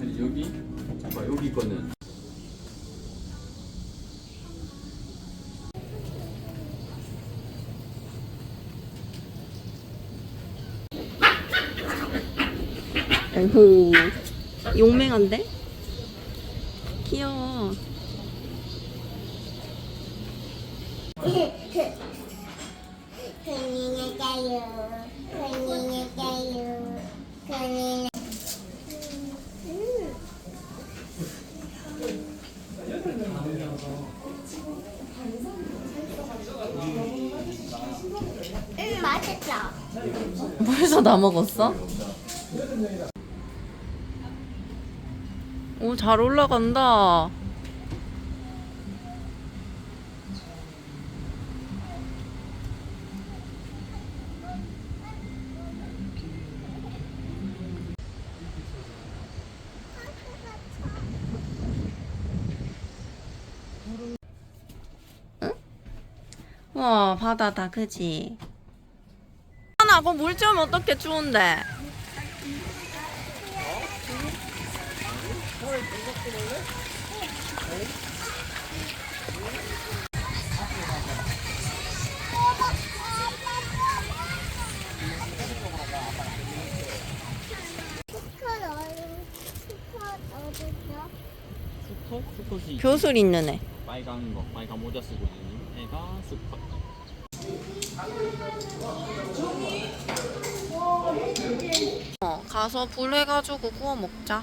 아니 여기 봐 여기 거는 아이고 용맹한데? 귀여워 응 맛있다. 벌써 다 먹었어? 오 잘 올라간다 와 바다다 그지? 하나 그거 물 좀 어떻게 추운데? 수컷? 수컷이 교술 있는 애. 빨간 거 빨간 모자 쓰고 있는 애가 수컷 어, 가서 불 해가지고 구워 먹자.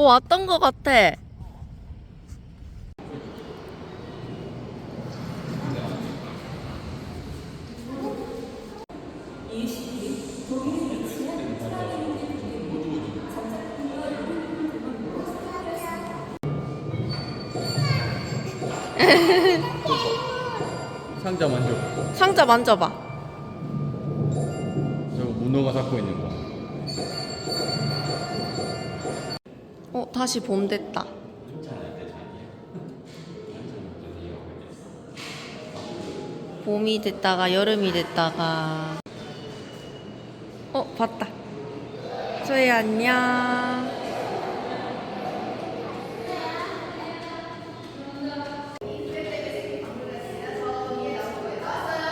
오, 왔던 것 같아. 상자 만져 상자 만져봐. 저거 문어가 잡고 있는 거 다시 봄 됐다. 봄이 됐다가 여름이 됐다가. 어 봤다. 소희 안녕.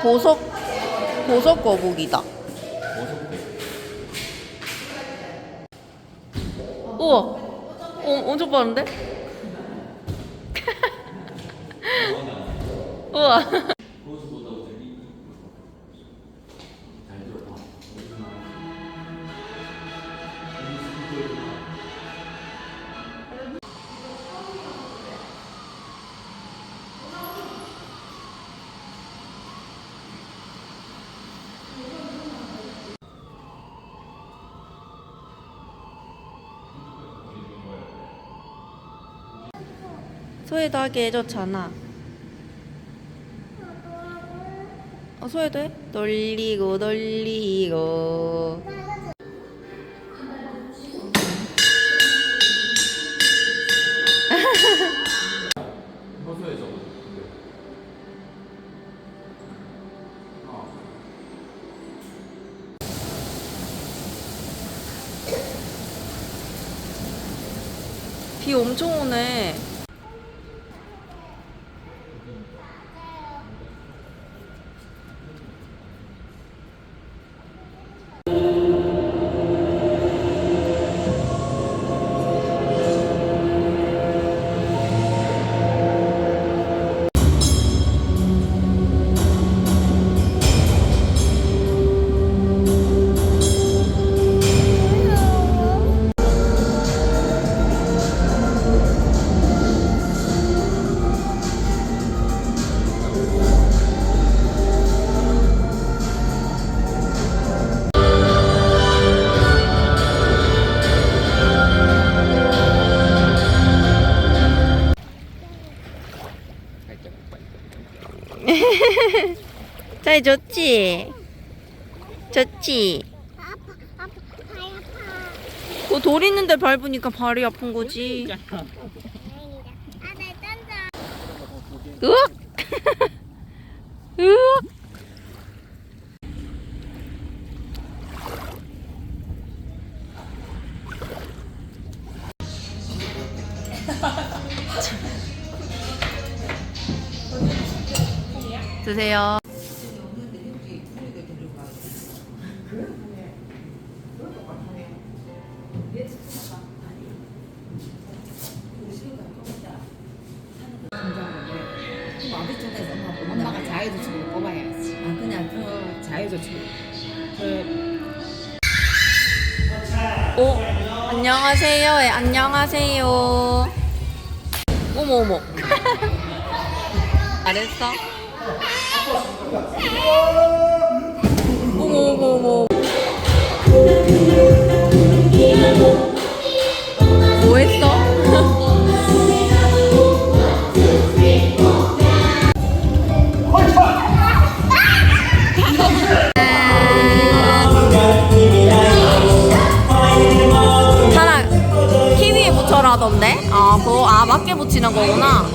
보석 보석 거북이다. 우와. 어, 엄청 빠른데? 우와 소희도 하게 해줬잖아 어, 소희도 해? 돌리고 돌리고 잘 좋지? 좋지? 아파 아파 발 아파. 그 돌 있는데 밟으니까 발이 아픈 거지. 아나 딴다. 으악! 으악! 드세요. 안녕하세요. 어머, 어머. 잘했어? 어머, 어머, 어머. 붙여라던데? 아, 그거, 아, 맞게 붙이는 거구나.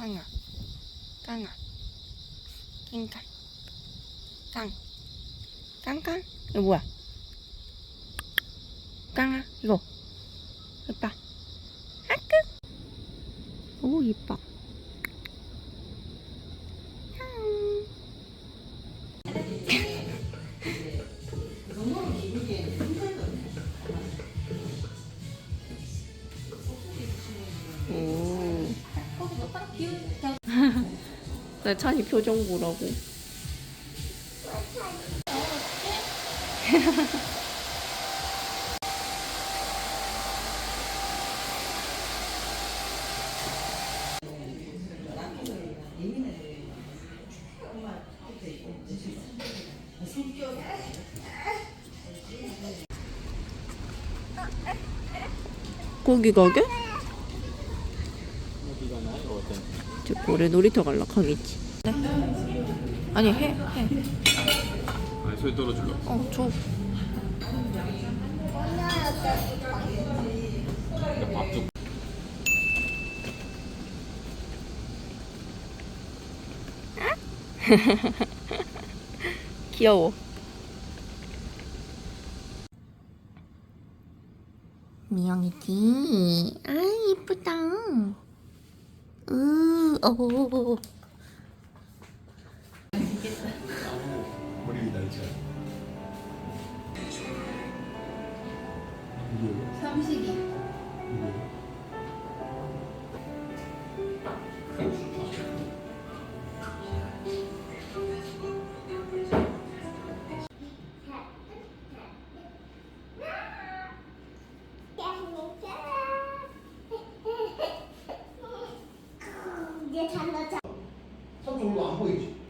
깡아, 깡아, 낑깡, 깡, 깡깡, 이거 뭐야? 깡아, 이거. 내 찬이 표정 보라고. 고기 가게? 어디가 나 이거 어때? 저 고래 놀이터 갈라 가겠지. 네. 아니 해 해. 아니 소리 떨어줄라. 어 줘. 밥. 귀여워. 미영이지. 아 이쁘다. 으, 어. 머리 날짜. 이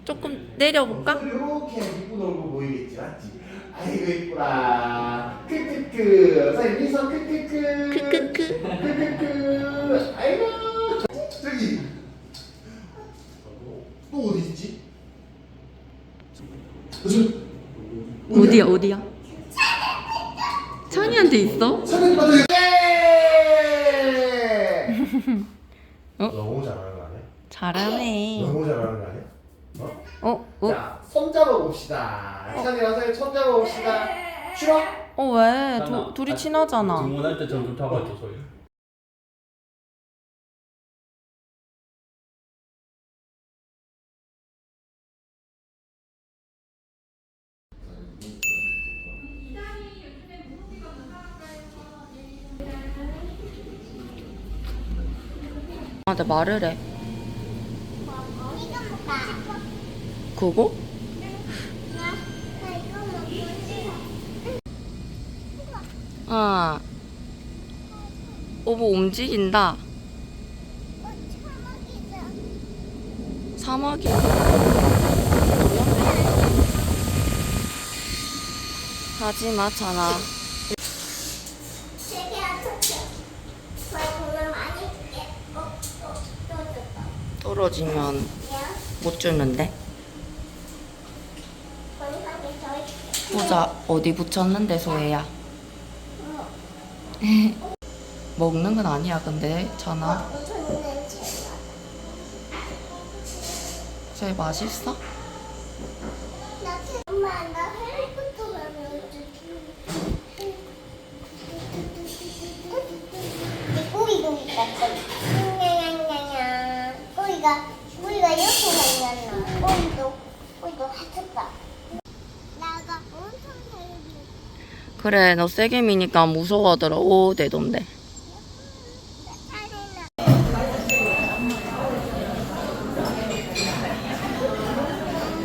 조금 내려볼까? 이렇게 이쁜 얼굴 보이겠지, 맞지? 아이고 이쁘라. 크크크. 선생님 미소 크크크. 크크크. 크크크. 아이고. 저기. 또 어디 있지? 저, 어디야 어디야? 찬이한테 있어? 선생님. 예! 어? 너무 잘하는 거 아니야? 잘하네. 너무 잘하는 거 아니야? 잡아봅시다. 찬이랑 선생님 잡아봅시다. 싫어? 어 왜? 도, 아, 둘이 친하잖아. 등원할 때 전좀 타고 왔죠 소리. 아, 나한테 말을 해. 어, 그거? 아. 오버 움직인다. 어. 사막이. 하지 마. 어, 어, 떨어졌다. 떨어지면 야, 못 주는데. 보자, 어디 붙였는데, 소혜야. 먹는 건 아니야, 근데, 냄새가. 제일 맛있어? 꼬리가 꼬리가 이렇게 생겼나 꼬리도 꼬리도 다쳤다 나가 엄청 헬리 그래, 너 세게 미니까 무서워하더라. 오, 내 돈데.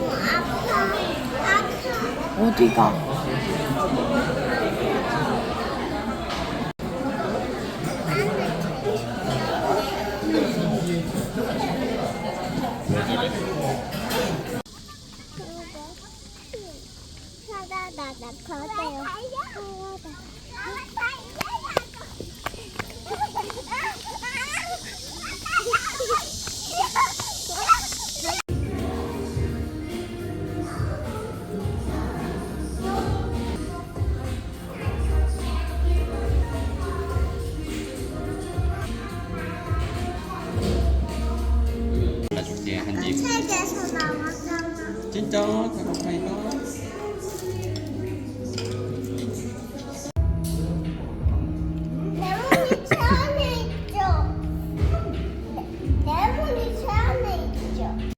아파 아파 어디가? 책에서 나왔잖아. Có